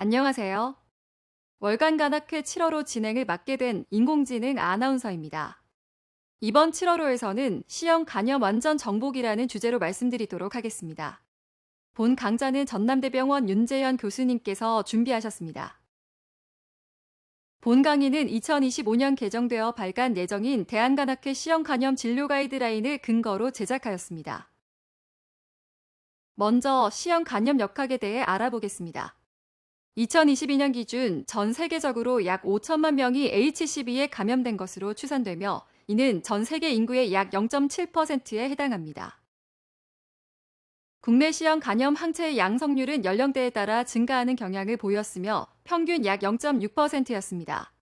안녕하세요. 월간 간학회 7월호 진행을 맡게 된 인공지능 아나운서입니다. 이번 7월호에서는 시형 간염 완전 정복이라는 주제로 말씀드리도록 하겠습니다. 본 강좌는 전남대병원 윤재현 교수님께서 준비하셨습니다. 본 강의는 2025년 개정되어 발간 예정인 대한간학회 시형 간염 진료 가이드라인을 근거로 제작하였습니다. 먼저 시형 간염 역학에 대해 알아보겠습니다. 2022년 기준 전 세계적으로 약 5천만 명이 HCV에 감염된 것으로 추산되며 이는 전 세계 인구의 약 0.7%에 해당합니다. 국내 시형 간염 항체의 양성률은 연령대에 따라 증가하는 경향을 보였으며 평균 약 0.6%였습니다.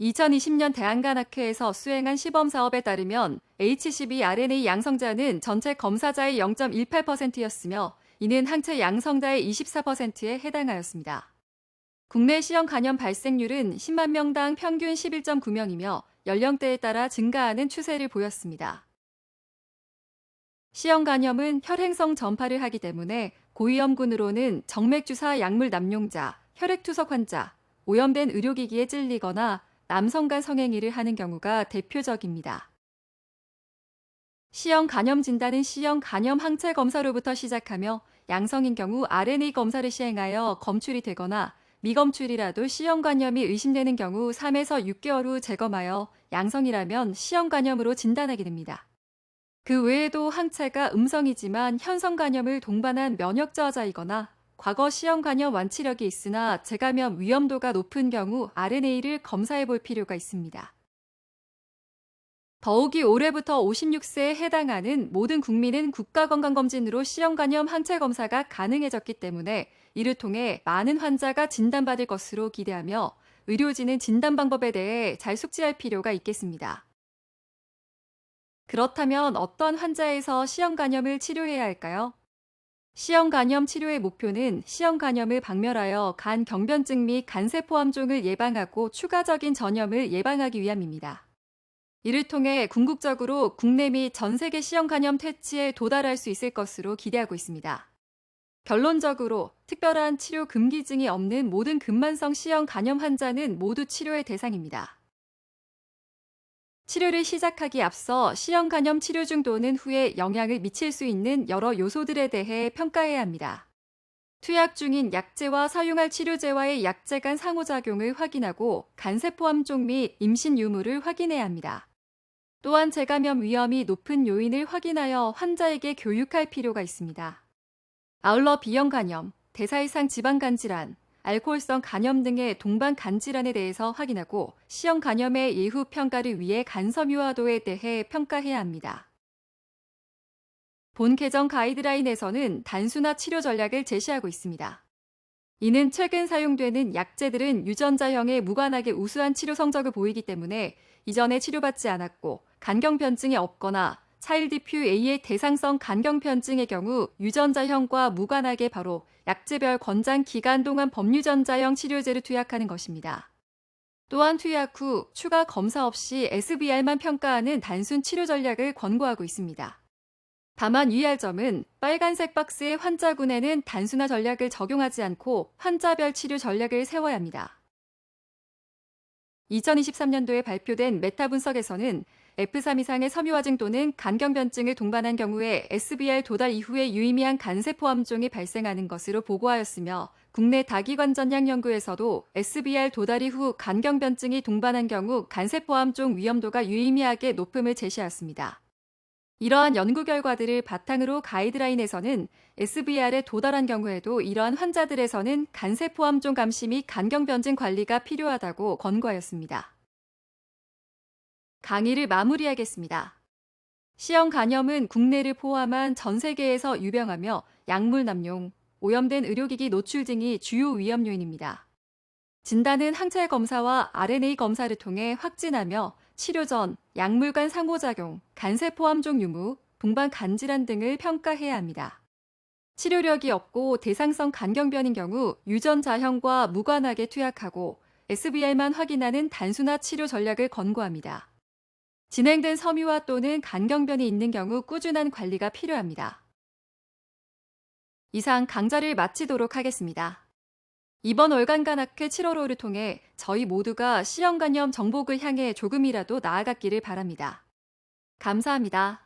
2020년 대한간학회에서 수행한 시범 사업에 따르면 HCV RNA 양성자는 전체 검사자의 0.18%였으며 이는 항체 양성자의 24%에 해당하였습니다. 국내 시형 간염 발생률은 10만 명당 평균 11.9명이며 연령대에 따라 증가하는 추세를 보였습니다. 시형 간염은 혈행성 전파를 하기 때문에 고위험군으로는 정맥주사 약물 남용자, 혈액투석 환자, 오염된 의료기기에 찔리거나 남성 간 성행위를 하는 경우가 대표적입니다. 시형 간염 진단은 시형 간염 항체 검사로부터 시작하며 양성인 경우 RNA 검사를 시행하여 검출이 되거나 미검출이라도 간염이 의심되는 경우 3에서 6개월 후 재검하여 양성이라면 C형 간염으로 진단하게 됩니다. 그 외에도 항체가 음성이지만 현성 간염을 동반한 면역 저하자이거나 과거 간염 완치력이 있으나 재감염 위험도가 높은 경우 RNA를 검사해 볼 필요가 있습니다. 더욱이 올해부터 56세에 해당하는 모든 국민은 국가건강검진으로 C형 간염 항체 검사가 가능해졌기 때문에 이를 통해 많은 환자가 진단받을 것으로 기대하며 의료진은 진단 방법에 대해 잘 숙지할 필요가 있겠습니다. 그렇다면 어떤 환자에서 간염을 치료해야 할까요? 간염 치료의 목표는 간염을 박멸하여 간 경변증 및 간세포 암종을 예방하고 추가적인 전염을 예방하기 위함입니다. 이를 통해 궁극적으로 국내 및 전 세계 C형 간염 퇴치에 도달할 수 있을 것으로 기대하고 있습니다. 결론적으로 특별한 치료 금기증이 없는 모든 근만성 C형 간염 환자는 모두 치료의 대상입니다. 치료를 시작하기 앞서 C형 간염 치료 중 또는 후에 영향을 미칠 수 있는 여러 요소들에 대해 평가해야 합니다. 투약 중인 약제와 사용할 치료제와의 약제 간 상호작용을 확인하고 간세포 함종 및 임신 유무를 확인해야 합니다. 또한 재감염 위험이 높은 요인을 확인하여 환자에게 교육할 필요가 있습니다. 아울러 B형 간염, 대사 이상 지방 간 질환, 알코올성 간염 등의 동반 간 질환에 대해서 확인하고 C형 간염의 예후 평가를 위해 간섬 유화도에 대해 평가해야 합니다. 본 개정 가이드라인에서는 단순화 치료 전략을 제시하고 있습니다. 이는 최근 사용되는 약제들은 유전자형에 무관하게 우수한 치료 성적을 보이기 때문에 이전에 치료받지 않았고 간경변증이 없거나 차일드퓨 A의 대상성 간경변증의 경우 유전자형과 무관하게 바로 약제별 권장 기간 동안 범유전자형 치료제를 투약하는 것입니다. 또한 투약 후 추가 검사 없이 SBR만 평가하는 단순 치료 전략을 권고하고 있습니다. 다만 유의할 점은 빨간색 박스의 환자군에는 단순화 전략을 적용하지 않고 환자별 치료 전략을 세워야 합니다. 2023년도에 발표된 메타 분석에서는 F3 이상의 섬유화증 또는 간경변증을 동반한 경우에 SBR 도달 이후에 유의미한 간세포 암종이 발생하는 것으로 보고하였으며 국내 다기관전약 연구에서도 SBR 도달 이후 간경변증이 동반한 경우 간세포 암종 위험도가 유의미하게 높음을 제시하였습니다. 이러한 연구 결과들을 바탕으로 가이드라인에서는 SBR에 도달한 경우에도 이러한 환자들에서는 간세포 암종 감시 및 간경변증 관리가 필요하다고 권고하였습니다. 강의를 마무리하겠습니다. C형 간염은 국내를 포함한 전 세계에서 유병하며 약물 남용, 오염된 의료기기 노출 등이 주요 위험 요인입니다. 진단은 항체 검사와 RNA 검사를 통해 확진하며 치료 전 약물 간 상호작용, 간세포 함종 유무, 동반 간질환 등을 평가해야 합니다. 치료력이 없고 대상성 간경변인 경우 유전자형과 무관하게 투약하고 SBR만 확인하는 단순화 치료 전략을 권고합니다. 진행된 섬유화 또는 간경변이 있는 경우 꾸준한 관리가 필요합니다. 이상 강좌를 마치도록 하겠습니다. 이번 월간간학회 7월호를 통해 저희 모두가 시형간염 정복을 향해 조금이라도 나아갔기를 바랍니다. 감사합니다.